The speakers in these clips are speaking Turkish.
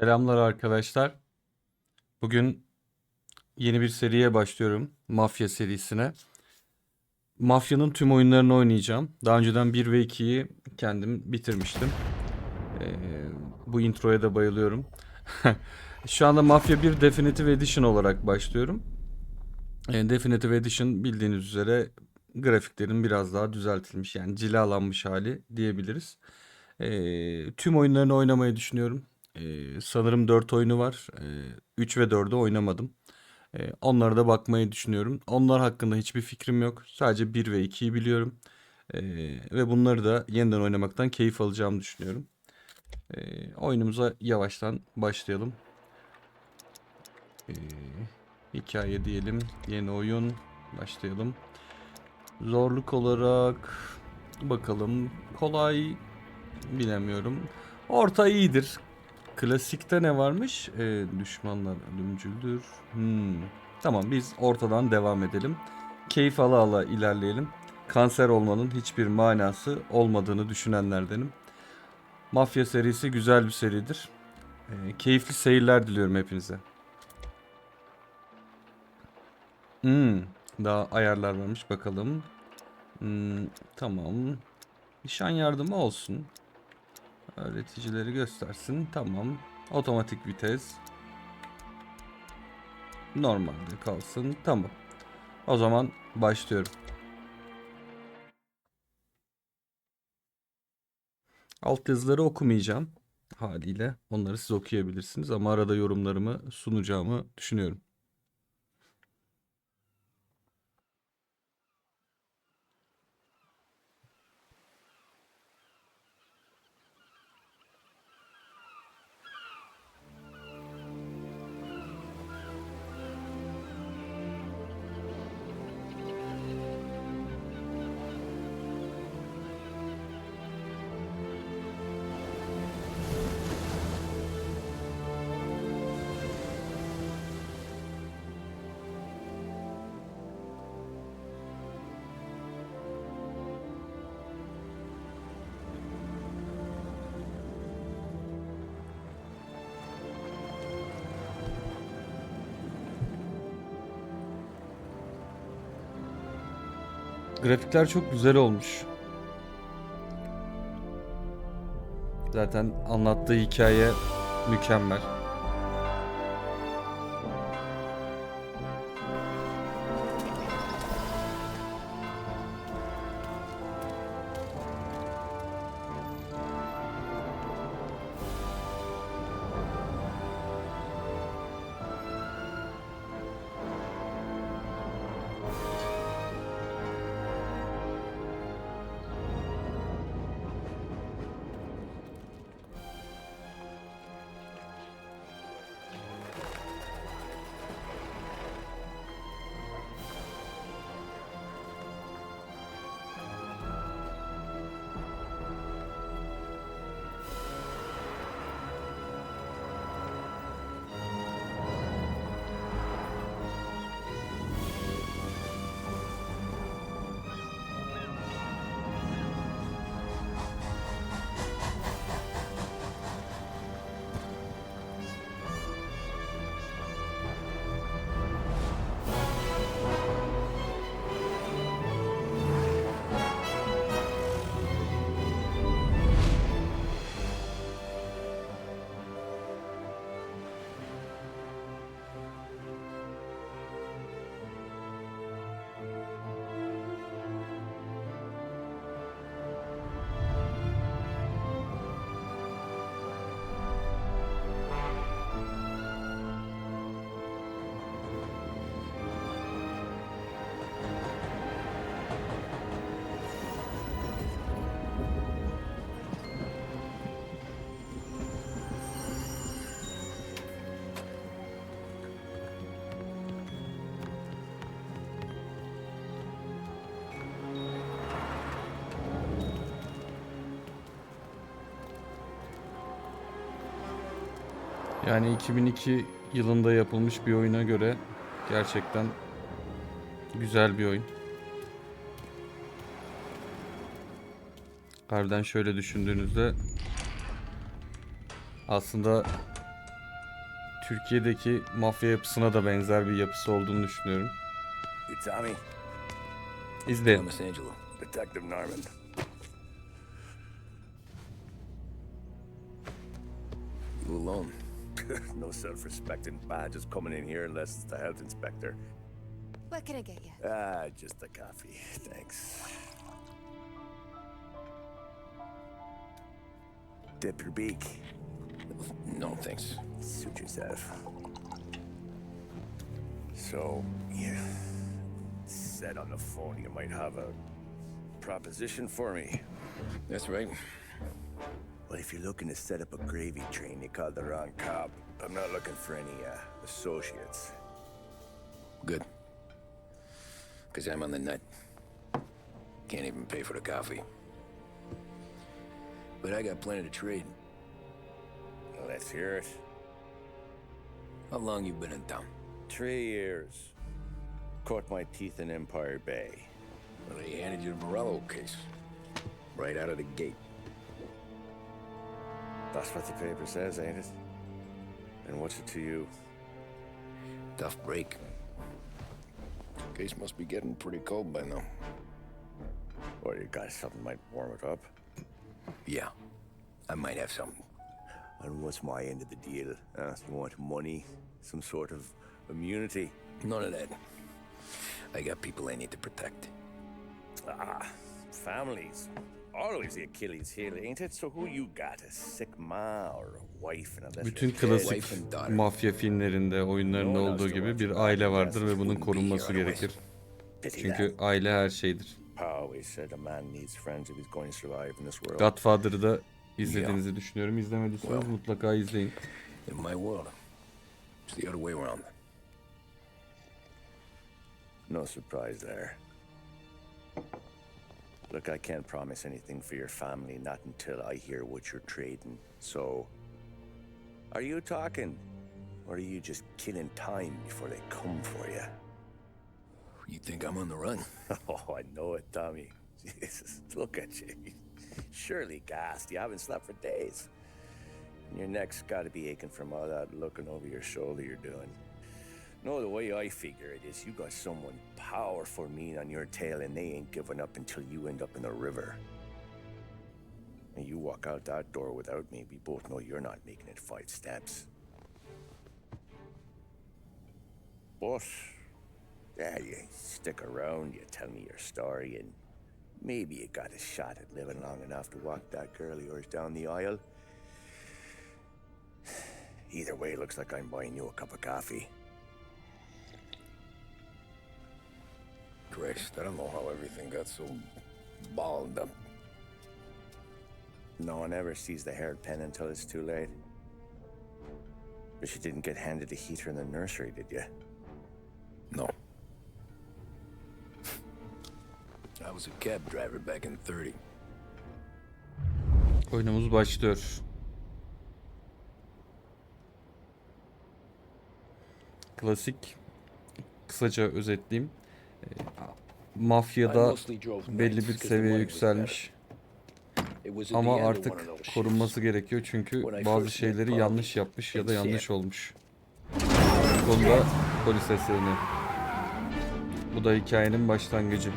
Selamlar arkadaşlar. Bugün yeni bir seriye başlıyorum. Mafya serisine. Mafyanın tüm oyunlarını oynayacağım. Daha önceden 1 ve 2'yi kendim bitirmiştim. Ee, bu introya da bayılıyorum. Şu anda Mafya 1 Definitive Edition olarak başlıyorum. Ee, Definitive Edition bildiğiniz üzere grafiklerin biraz daha düzeltilmiş yani cilalanmış hali diyebiliriz. Ee, tüm oyunlarını oynamayı düşünüyorum. Ee, sanırım 4 oyunu var. Ee, 3 ve 4'ü oynamadım. Ee, onlara da bakmayı düşünüyorum. Onlar hakkında hiçbir fikrim yok. Sadece 1 ve 2'yi biliyorum. Ee, ve bunları da yeniden oynamaktan keyif alacağımı düşünüyorum. Ee, oyunumuza yavaştan başlayalım. Ee, hikaye diyelim. Yeni oyun. Başlayalım. Zorluk olarak bakalım. Kolay bilemiyorum. Orta iyidir. Klasikte ne varmış? Ee, düşmanlar ölümcüldür. Hmm. Tamam biz ortadan devam edelim. Keyif ala ala ilerleyelim. Kanser olmanın hiçbir manası olmadığını düşünenlerdenim. Mafya serisi güzel bir seridir. Ee, keyifli seyirler diliyorum hepinize. Hmm. Daha ayarlar varmış bakalım. Hmm, tamam. Nişan yardımı olsun. Öğreticileri göstersin. Tamam. Otomatik vites. Normalde kalsın. Tamam. O zaman başlıyorum. Alt yazıları okumayacağım haliyle. Onları siz okuyabilirsiniz ama arada yorumlarımı sunacağımı düşünüyorum. Grafikler çok güzel olmuş. Zaten anlattığı hikaye mükemmel. Yani 2002 yılında yapılmış bir oyuna göre gerçekten güzel bir oyun. Harbiden şöyle düşündüğünüzde aslında Türkiye'deki mafya yapısına da benzer bir yapısı olduğunu düşünüyorum. You Tommy? İzleyelim. Thomas Angelo. Detective Norman. No self-respecting badges coming in here unless it's the health inspector. What can I get you? Ah, just a coffee. Thanks. Dip your beak. No, thanks. Suit yourself. So, you said on the phone you might have a proposition for me. That's right. Well, if you're looking to set up a gravy train, you called the wrong cop. I'm not looking for any uh, associates. Good. Because I'm on the nut. Can't even pay for the coffee. But I got plenty to trade. Well, let's hear it. How long you been in town? Three years. Caught my teeth in Empire Bay. Well, they handed you the Morello case. Right out of the gate. That's what the paper says, ain't it? And what's it to you? Tough break. Case must be getting pretty cold by now. Or you got something might warm it up? Yeah. I might have something. And what's my end of the deal? Uh, you want money? Some sort of immunity? None of that. I got people I need to protect. Ah, families. Always the Achilles heel, ain't it? So who you got? A sick ma or a wife and a little Bütün kid? klasik Wife and daughter. mafya filmlerinde, oyunlarında olduğu gibi bir aile vardır ve bunun korunması gerekir. Pity Çünkü that. aile her şeydir. Pa always said a man needs friends if he's going to survive in this world. Godfather'ı da izlediğinizi düşünüyorum. İzlemediyseniz Well. mutlaka izleyin. In my world, it's the other way around. No surprise there. Look, I can't promise anything for your family, not until I hear what you're trading. So, are you talking? Or are you just killing time before they come for you? You think I'm on the run? Oh, I know it, Tommy. Jesus, look at you. Surely gassed. You haven't slept for days. And your neck's got to be aching from all that looking over your shoulder you're doing. No, the way I figure it is you got someone powerful mean on your tail and they ain't giving up until you end up in the river. And you walk out that door without me, we both know you're not making it five steps. But yeah, you stick around, you tell me your story, and maybe you got a shot at living long enough to walk that girl of yours down the aisle. Either way, looks like I'm buying you a cup of coffee. Christ, I don't know how everything got so balled up. No one ever sees the hairpin until it's too late. But you didn't get handed a heater in the nursery, did you? No. I was a cab driver back in 30. Oyunumuz başlıyor. Klasik kısaca özetleyeyim. Ee, Mafyada belli bir seviyeye yükselmiş. Ama artık korunması gerekiyor çünkü bazı şeyleri yanlış yapmış ya da yanlış olmuş. Bu konuda polis eserini. Bu da hikayenin başlangıcı.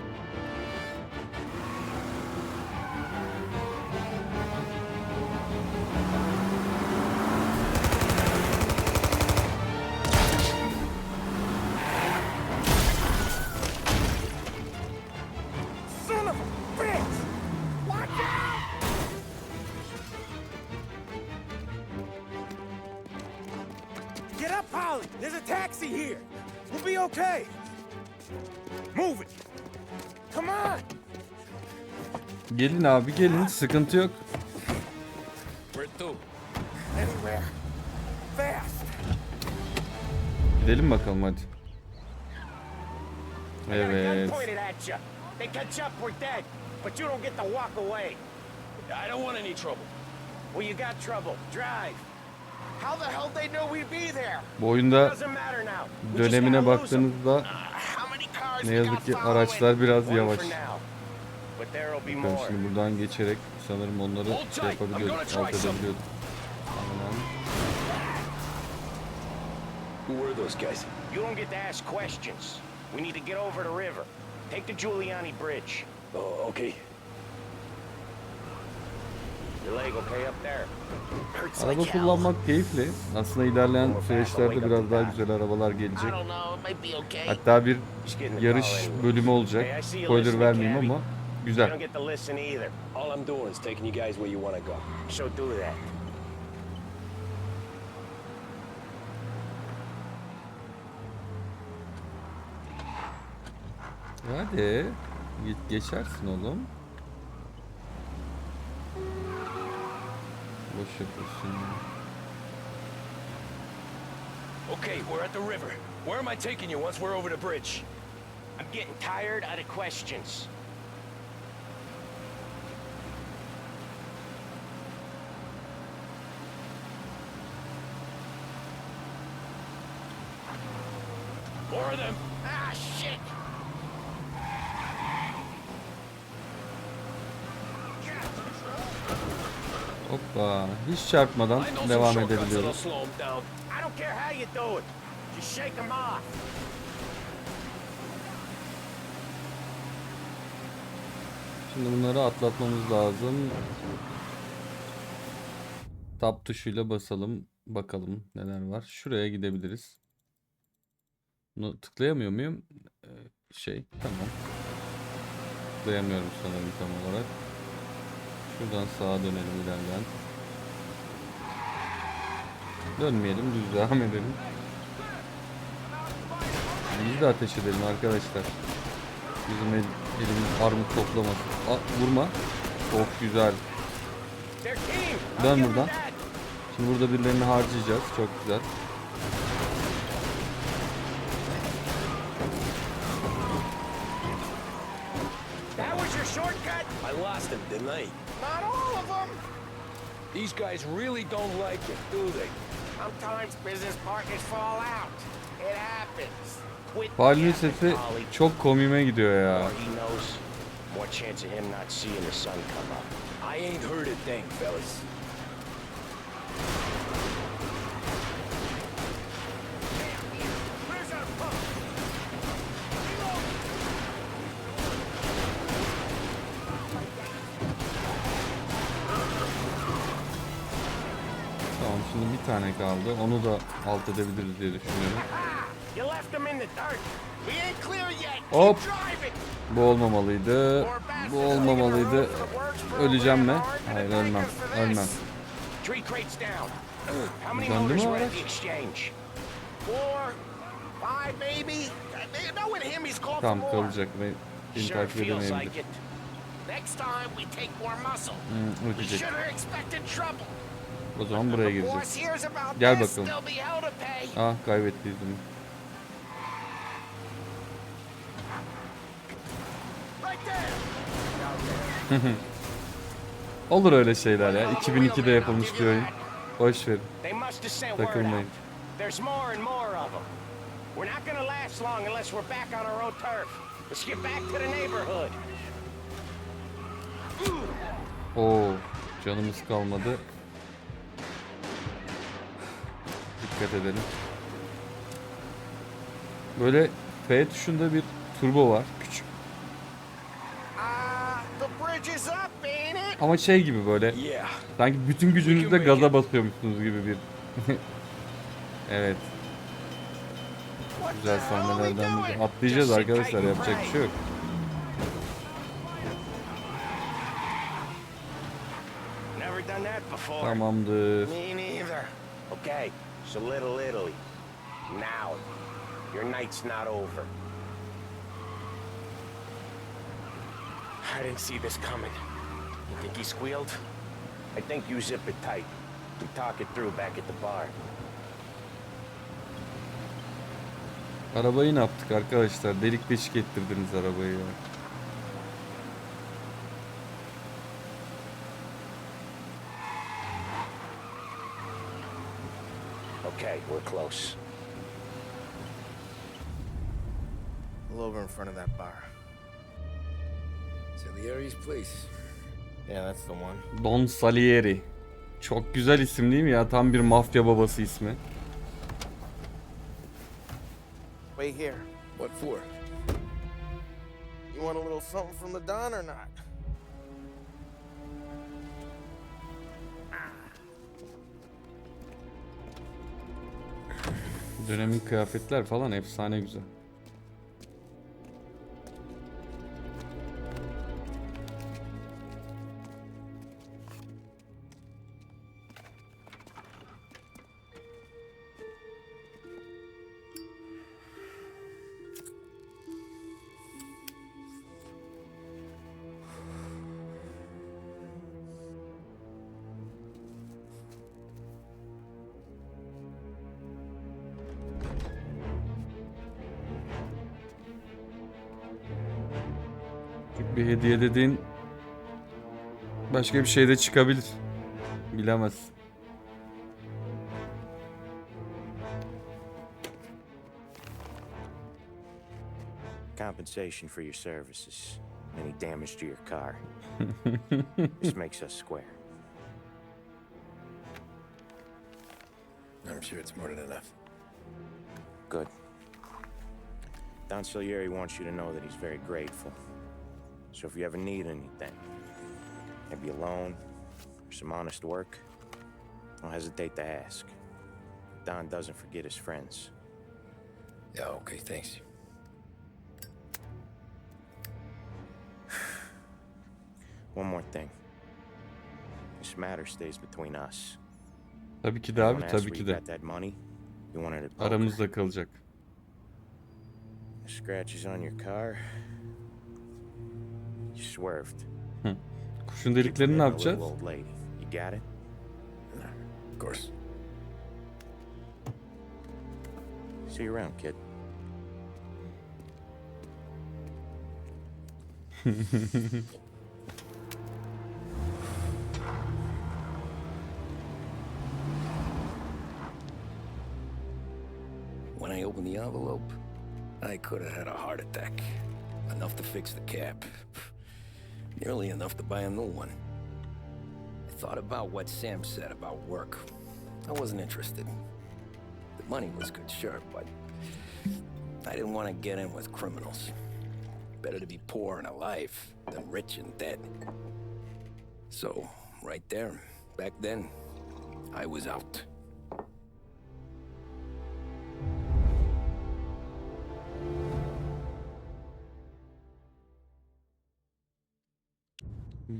Drive! How the hell they know we'd be there? Bu oyunda dönemine baktığınızda ne yazık ki araçlar biraz yavaş. Ben şimdi buradan geçerek sanırım onları şey yapabiliyordum, alt edebiliyordum. Aynen. Who were those guys? You don't get to ask questions. We need to get over the river. Take the Giuliani Bridge. Oh, okay. Your leg okay up there? Hurts Araba kullanmak keyifli. Aslında ilerleyen süreçlerde biraz daha güzel arabalar gelecek. Hatta bir yarış bölümü olacak. Spoiler vermeyeyim ama You don't get to listen either. All I'm doing is taking you guys where you want to go. So do that. Hadi. Ge- geçersin oğlum. Boş yapıyorsun. Okay, we're at the river. Where am I taking you once we're over the bridge? I'm getting tired out of questions. Just shake them off. Şimdi bunları atlatmamız lazım. Tab tuşuyla basalım. Bakalım neler var. Şuraya gidebiliriz. Bunu tıklayamıyor muyum? Ee, şey tamam. Tıklayamıyorum sanırım tam olarak. Şuradan sağa dönelim ilerleyen. Dönmeyelim düz devam edelim. Biz de ateş edelim arkadaşlar. Bizim el, elimiz armut toplamasın. Aa, vurma. Çok güzel. Dön buradan. Şimdi burada birilerini harcayacağız. Çok güzel. That was your shortcut? I lost him, didn't I? Not all of them. These guys really don't like it, do they? Sometimes business partners fall out. It happens. Quit Palmin yapping, sesi çok komiğime gidiyor ya. Şimdi bir tane kaldı. Onu da alt edebiliriz diye düşünüyorum. Hop. Bu olmamalıydı. Bu olmamalıydı. Öleceğim mi? Hayır ölmem. Ölmem. Many Döndü mü araç? more. kalacak. Beni, takip edemeyebilir. Hmm, ötecek. O zaman buraya gireceğiz. Gel bakalım. Ah. Right there. Olur öyle şeyler ya. 2002'de yapılmış bir oyun. Boş verin. Takılmayın. There's more and more of them. We're not gonna last long unless we're back on our own turf. Let's get back to the neighborhood. Oo, canımız kalmadı. Dikkat edelim. Böyle F tuşunda bir turbo var. Küçük. Ah? Ama şey gibi böyle. Sanki bütün gücünüzle gaza basıyormuşsunuz gibi bir. evet. Güzel sahnelerden biri. Atlayacağız arkadaşlar. Yapacak bir şey yok. Tamamdır. Okay, so Little Italy. Now, your night's not over. I didn't see this coming. You think he squealed? I think you zip it tight. We talk it through back at the bar. Arabayı ne yaptık arkadaşlar? Delik deşik ettirdiniz arabayı ya. Okay, we're close. Pull over in front of that bar. Salieri's place. Yeah, that's the one. Don Salieri. Çok güzel isim değil mi ya? Tam bir mafya babası ismi. Wait here. What for? You want a little something from the Don or not? Dönemin kıyafetler falan efsane güzel. Bir dediğin başka bir şey de çıkabilir. Bilemez. Compensation for your services. Any damage to your car. this makes us square. I'm sure it's more than enough. Good. Don Salieri wants you to know that he's very grateful. So if you ever need anything, maybe a loan or some honest work, don't hesitate to ask. Don doesn't forget his friends. Yeah, okay, thanks. One more thing. This matter stays between us. Tabii ki de abi Don't ask tabii where ki you de. got that money. You wanted it poker. Aramızda kalacak. Scratches on your car. You swerved. Kuşun deliklerini ne Hitting a yapacağız? little Old lady. You got it? Of course. See you around, kid. When I opened the envelope, I could have had a heart attack. Enough to fix the cap. Nearly enough to buy a new one. I thought about what Sam said about work. I wasn't interested. The money was good, sure, but I didn't want to get in with criminals. Better to be poor and alive than rich and dead. So, right there, back then, I was out.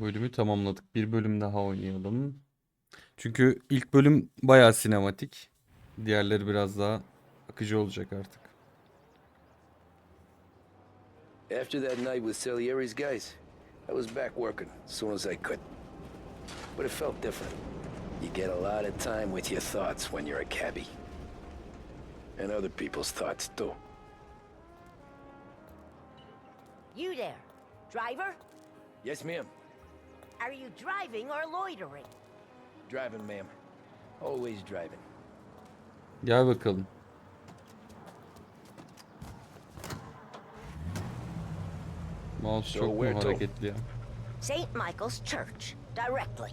Bölümü tamamladık. Bir bölüm daha oynayalım. Çünkü ilk bölüm bayağı sinematik. Diğerleri biraz daha akıcı olacak artık. After that night with Salieri's guys, I was back working as soon as I could. But it felt different. You get a lot of time with your thoughts when you're a cabbie. And other people's thoughts, too. You there, driver? Yes, ma'am. Are you driving or loitering? Driving, ma'am. Always driving. Gel bakalım. Mouse çok mu hareketli ya? St. Michael's Church, directly.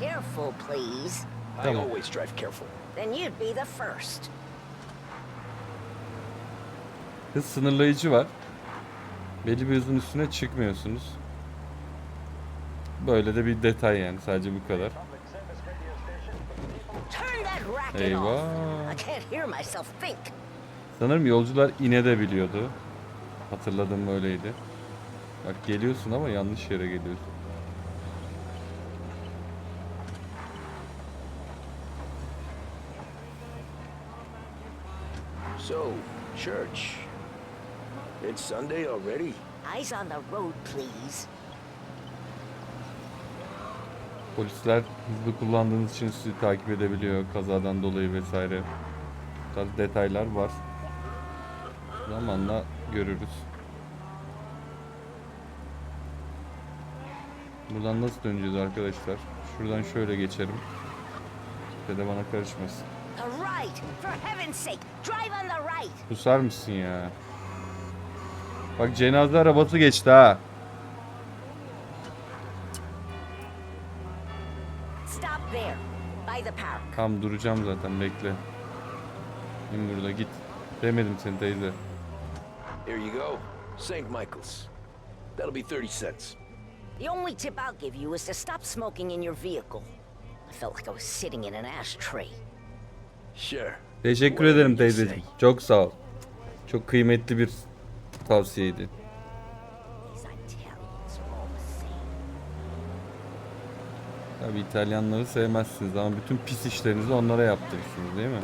Careful, please. I always drive careful. Then you'd be the first. Hız sınırlayıcı var. Belli bir hızın üstüne çıkmıyorsunuz. Böyle de bir detay yani sadece bu kadar. Eyvah. Sanırım yolcular ine de biliyordu. Hatırladığım öyleydi. Bak geliyorsun ama yanlış yere geliyorsun. So, church. It's Sunday already? Eyes on the road, please. Polisler hızlı kullandığınız için sizi takip edebiliyor kazadan dolayı vesaire. Bu tarz detaylar var. Zamanla görürüz. Buradan nasıl döneceğiz arkadaşlar? Şuradan şöyle geçerim. Ve de bana karışmasın. The right, for heaven's sake, drive on the right. Susar mısın ya? Bak cenaze arabası geçti ha. Tam duracağım zaten bekle. İn burada git. Demedim seni teyze. Here you go. St. Michael's. That'll be 30 cents. The only tip I'll give you is to stop smoking in your vehicle. I felt like I was sitting in an ashtray. Sure. Teşekkür ederim teyzeciğim. Çok sağ ol. Çok kıymetli bir tavsiyeydi. Tabii İtalyanları sevmezsiniz ama bütün pis işlerinizi onlara yaptırırsınız değil mi?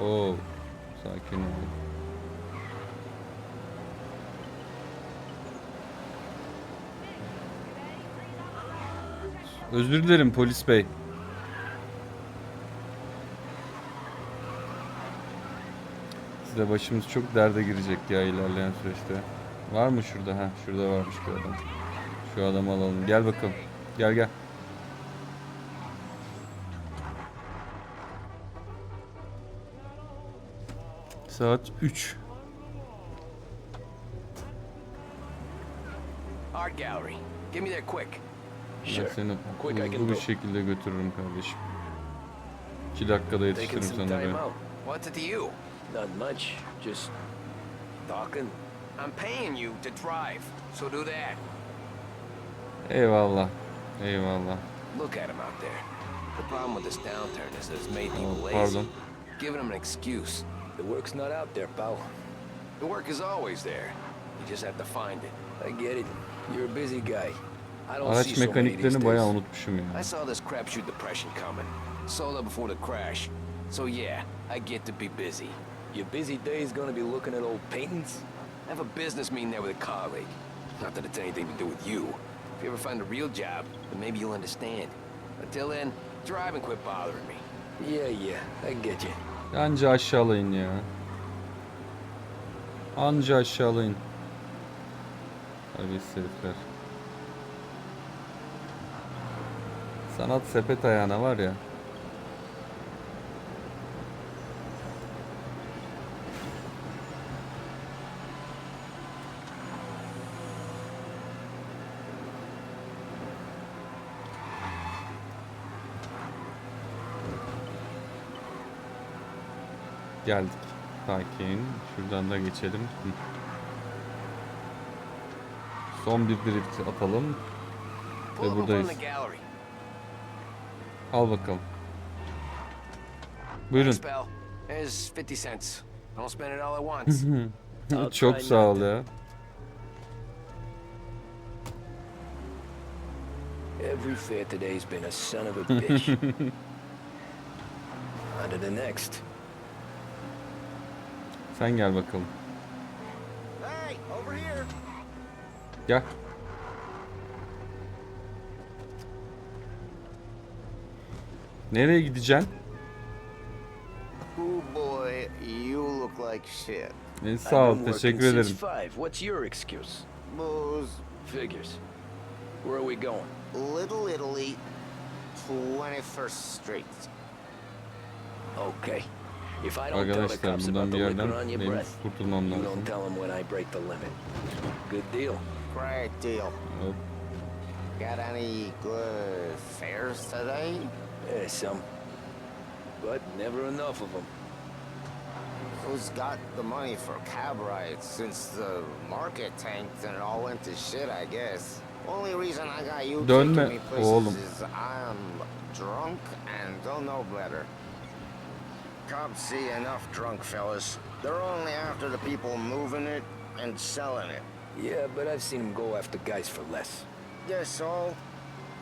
Oo. Sakin ol. Özür dilerim polis bey. Size başımız çok derde girecek ya ilerleyen süreçte. Var mı şurada? Ha, şurada varmış bir adam. Şu adamı alalım. Gel bakalım. Gel gel. Saat 3. Art gallery. Get me there quick. Ben seni hızlı bir şekilde götürürüm kardeşim. 2 dakikada yetiştiririm sana out. What's it to you? Not much. Just talking. I'm paying you to drive, so do that. Eyvallah. Eyvallah. Look at him out there. The problem with this downturn is that it's made Oh, people lazy. pardon. Giving them an excuse. The work's not out there, pal. The work is always there. You just have to find it. I get it. You're a busy guy. I don't see Araç so many these bayağı days. unutmuşum ya. I saw this crapshoot depression coming. Sold up before the crash. So yeah, I get to be busy. Your busy day's gonna be looking at old paintings? I have a business meeting there with a colleague. Not that it's anything to do with you. If you ever find a real job, then maybe you'll understand. Until then, drive and quit bothering me. Yeah, yeah, I get you. Anca aşağılayın ya. Anca aşağılayın. Terbiyesiz herifler. Sanat sepet ayağına var ya. Geldik. Sakin. Şuradan da geçelim. Hı. Son bir drift atalım. Ve buradayız. Al bakalım. Buyurun. Thanks, pal. There's 50 cents. Don't spend it all at once. I'll Çok sağ ol ya. Every fair today's been a son of a bitch. On to the next. Sen gel bakalım. Hey, over here. Gel. Nereye gideceksin? Oh boy, you look like shit. E, sağ ol, teşekkür working ederim. What's your excuse? Booze, Figures. Where are we going? Little Italy, 21st Street. Okay. If I don't tell the Arkadaşlar cops buradan about bir the yerden liquor on your benim breath, kurtulmam you lazım. don't tell them when I break the limit. Good deal. Great deal. Hop. Got any good fares today? Yeah, some. But never enough of them. Who's got the money for cab rides since the market tanked and it all went to shit, I guess? Only reason I got you Dönme taking me places oğlum. is I'm drunk and don't know better. Cops see enough drunk fellas. They're only after the people moving it and selling it. Yeah, but I've seen them go after guys for less. Yes, so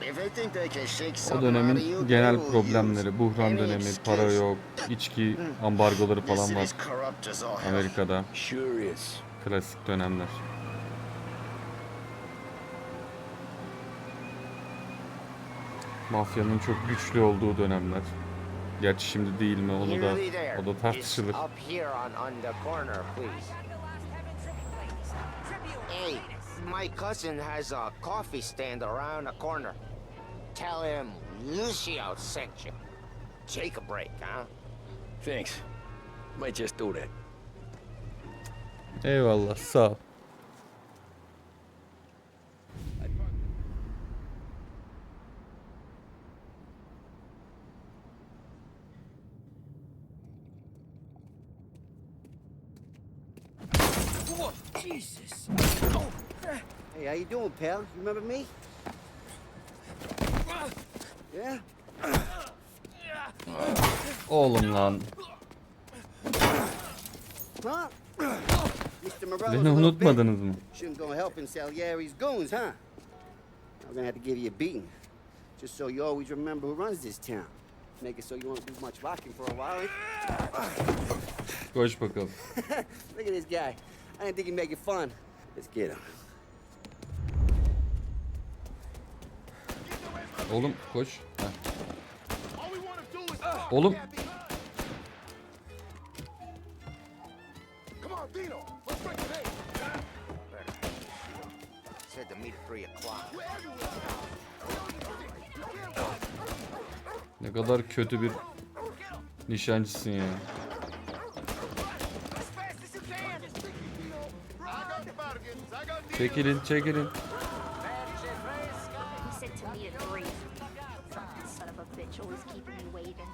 if they think they can shake O something out of you, dönemin they genel will problemleri, buhran dönemi, para yok, içki ambargoları This falan var city's corrupt as all hell. Amerika'da. Sure is. Klasik dönemler. Mafyanın çok güçlü olduğu dönemler. Gerçi şimdi değil mi onu da o da tartışılır. Hey, my cousin has a coffee stand around the corner. Tell him Lucio sent you. Take a break, huh? Thanks. Might just do that. Eyvallah sağ ol. Jesus. Hey, how you doing, pal? You remember me? Yeah? Oğlum lan. Beni unutmadınız mı? Shouldn't go helping Salieri's goons, huh? I'm gonna have to give you a beating. Just so you always remember who runs this town. Make it so you won't do much rocking for a while. Koş bakalım. Look at this guy. I didn't think he'd make it fun. Let's get him. Oğlum koş. Heh. Oğlum Come on, Dino. Let's break it Said to meet at 3 o'clock. ne kadar kötü bir nişancısın ya. Çekilin çekilin. He said to me at three. Fucking son of a bitch, always keeping me waiting.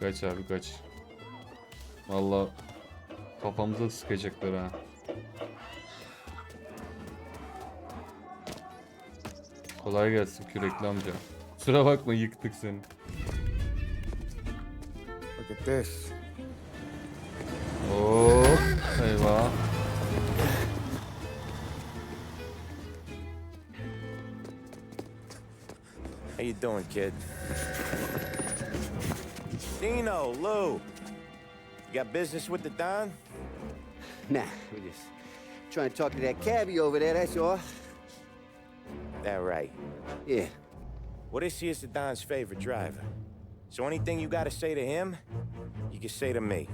Kaç abi kaç. Vallahi kafamıza sıkacaklar ha. Kolay gelsin kürekli amca. Kusura bakma yıktık seni. Look at this. Oo, eyvah. How you doing, kid? Dino, Lou. You got business with the Don? Nah, we're just trying to talk to that cabbie over there, that's all. That right. Yeah. Well, this here's the Don's favorite driver. So anything you gotta say to him, you can say to me.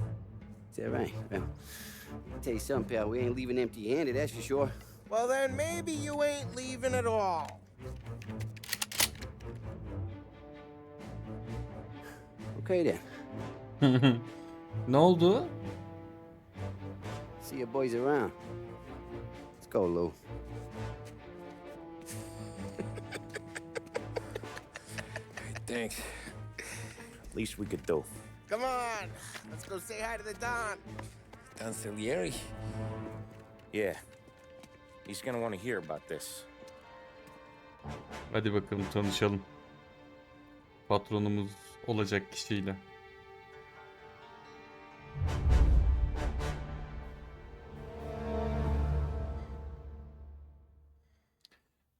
Is that right? Well, I'll tell you something, pal. We ain't leaving empty-handed, that's for sure. Well, then maybe you ain't leaving at all. Okay then. Ne oldu? See your boys around. Let's go, Lou. Thanks. Least we could do. Come on. Let's go say hi to the Don. Don Salieri? Yeah. He's gonna want to hear about this. Hadi bakalım tanışalım. Patronumuz olacak kişiyle.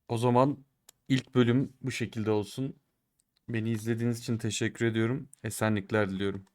O zaman ilk bölüm bu şekilde olsun. Beni izlediğiniz için teşekkür ediyorum. Esenlikler diliyorum.